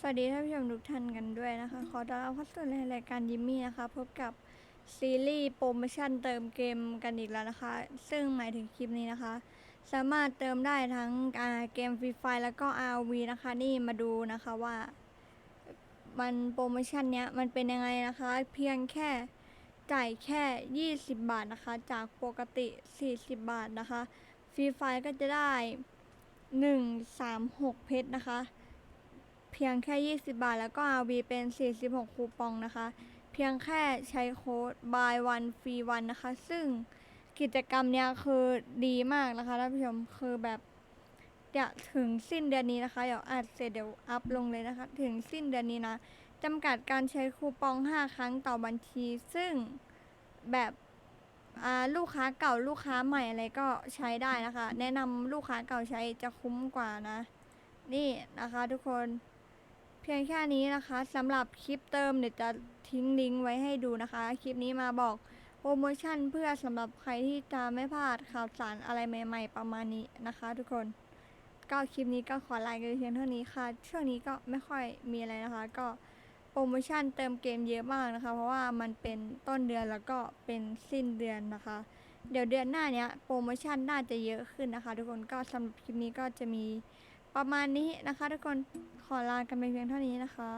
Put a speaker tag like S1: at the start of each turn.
S1: สวัสดีท่านผู้ชมทุกท่านกันด้วยนะคะ ขอต้อนรับเข้าสู่รายการยิมมี่นะคะ พบกับซีรีส์โปรโมชั่นเติมเกมกันอีกแล้วนะคะ ซึ่งหมายถึงคลิปนี้นะคะ สามารถเติมได้ทั้งเกมฟรีไฟแล้วก็ RV นะคะ นี่มาดูนะคะว่า มันโปรโมชั่นเนี้ยมันเป็นยังไงนะคะ เพียงแค่จ่ายแค่ 20 บาทนะคะ จากปกติ 40 บาทนะคะฟรีไฟก็จะได้ 136 เพชรนะคะ พียงแค่ 20 บาท แล้วก็ RV เป็น 46 คูปองนะคะ เพียงแค่ใช้โค้ด buy one free one นะคะ ซึ่งกิจกรรมเนี้ยคือดีมากนะคะท่านผู้ชมคือแบบจะถึงสิ้นเดือนนี้นะคะ เดี๋ยวอัดเสร็จเดี๋ยวอัพลงเลยนะคะ ถึงสิ้นเดือนนี้นะจำกัดการใช้คูปอง 5 ครั้งต่อบัญชี ซึ่งแบบลูกค้าเก่าลูกค้าใหม่อะไรก็ใช้ได้นะคะ แนะนำลูกค้าเก่าใช้จะคุ้มกว่านะ นี่นะคะทุกคน พียงแค่นี้นะคะสำหรับคลิปเติมเดี๋ยวจะทิ้งลิงก์ไว้ให้ดูนะคะ คลิปนี้มาบอกโปรโมชั่นเพื่อสำหรับใครที่จะไม่พลาดข่าวสารอะไรใหม่ ๆ ประมาณนี้นะคะ ทุกคนก็คลิปนี้ก็ขอลากันเพียงเท่านี้ค่ะ ช่วงนี้ก็ไม่ค่อยมีอะไรนะคะ ก็โปรโมชั่นเติมเกมเยอะมากนะคะ เพราะว่ามันเป็นต้นเดือนแล้วก็เป็นสิ้นเดือนนะคะ เดี๋ยวเดือนหน้าเนี้ยโปรโมชั่นน่าจะเยอะขึ้นนะคะ ทุกคนก็สำหรับคลิปนี้ก็จะมี ประมาณนี้นะคะ ทุกคนขอลากันไปเพียงเท่านี้นะคะ